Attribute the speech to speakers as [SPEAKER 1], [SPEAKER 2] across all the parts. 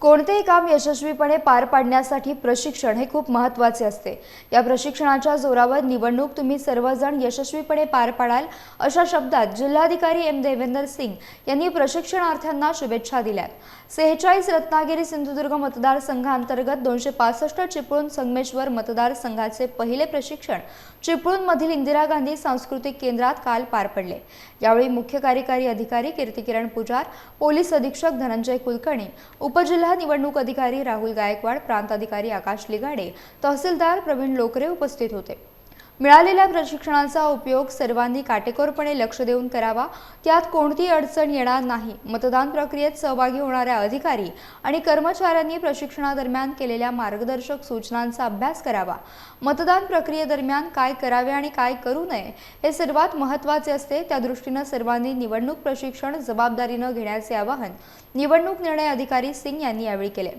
[SPEAKER 1] कोणतेही काम यशस्वीपणे पार पाडण्यासाठी प्रशिक्षण हे खूप महत्त्वाचे असते. या प्रशिक्षणाच्या जोरावर निवडणूक तुम्ही सर्वजण यशस्वीपणे पार पाडाल अशा शब्दात जिल्हाधिकारी एम देवेंदर सिंग यांनी प्रशिक्षणार्थ्यांना शुभेच्छा दिल्यात. सेहेचाळीस रत्नागिरी सिंधुदुर्ग मतदारसंघांतर्गत दोनशे पासष्ट चिपळूण संगमेश्वर मतदारसंघाचे पहिले प्रशिक्षण चिपळूणमधील इंदिरा गांधी सांस्कृतिक केंद्रात काल पार पडले. यावेळी मुख्य कार्यकारी अधिकारी कीर्तिकिरण पुजार पोलीस अधीक्षक धनंजय कुलकर्णी उपजिल्हा निवडणूक अधिकारी राहुल गायकवाड प्रांत अधिकारी आकाश लिगाडे तहसीलदार प्रवीण लोकरे उपस्थित होते. मिळालेल्या प्रशिक्षणाचा उपयोग सर्वांनी काटेकोरपणे लक्ष देऊन करावा. त्यात कोणतीही अडचण येणार नाही. मतदान प्रक्रियेत सहभागी होणाऱ्या अधिकारी आणि कर्मचाऱ्यांनी प्रशिक्षणादरम्यान केलेल्या मार्गदर्शक सूचनांचा अभ्यास करावा. मतदान प्रक्रियेदरम्यान काय करावे आणि काय करू नये हे सर्वात महत्त्वाचे असते. त्या दृष्टीनं सर्वांनी निवडणूक प्रशिक्षण जबाबदारीनं घेण्याचे आवाहन निवडणूक निर्णय अधिकारी सिंग यांनी यावेळी केले.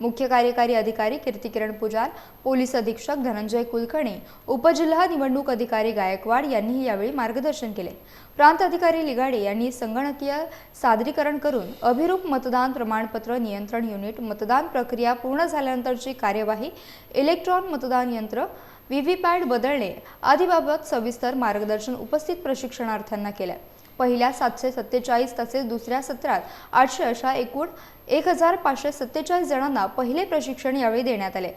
[SPEAKER 1] मुख्य कार्यकारी अधिकारी कीर्तिकिरण पुजार पोलीस अधीक्षक धनंजय कुलकर्णी उपजिल्हा निवडणूक अधिकारी गायकवाड यांनीही यावेळी मार्गदर्शन केले. प्रांत अधिकारी लिगाडे यांनी संगणकीय सादरीकरण करून अभिरूप मतदान प्रमाणपत्र नियंत्रण युनिट मतदान प्रक्रिया पूर्ण झाल्यानंतरची कार्यवाही इलेक्ट्रॉन मतदान यंत्र व्ही व्ही पॅट बदलणे आदीबाबत सविस्तर मार्गदर्शन उपस्थित प्रशिक्षणार्थ्यांना केलं. पहिल्या सातशे सत्तेचाळीस तसेच दुसऱ्या सत्रात आठशे अशा एकूण एक हजार पाचशे सत्तेचाळीस जणांना पहिले प्रशिक्षण यावेळी देण्यात आले.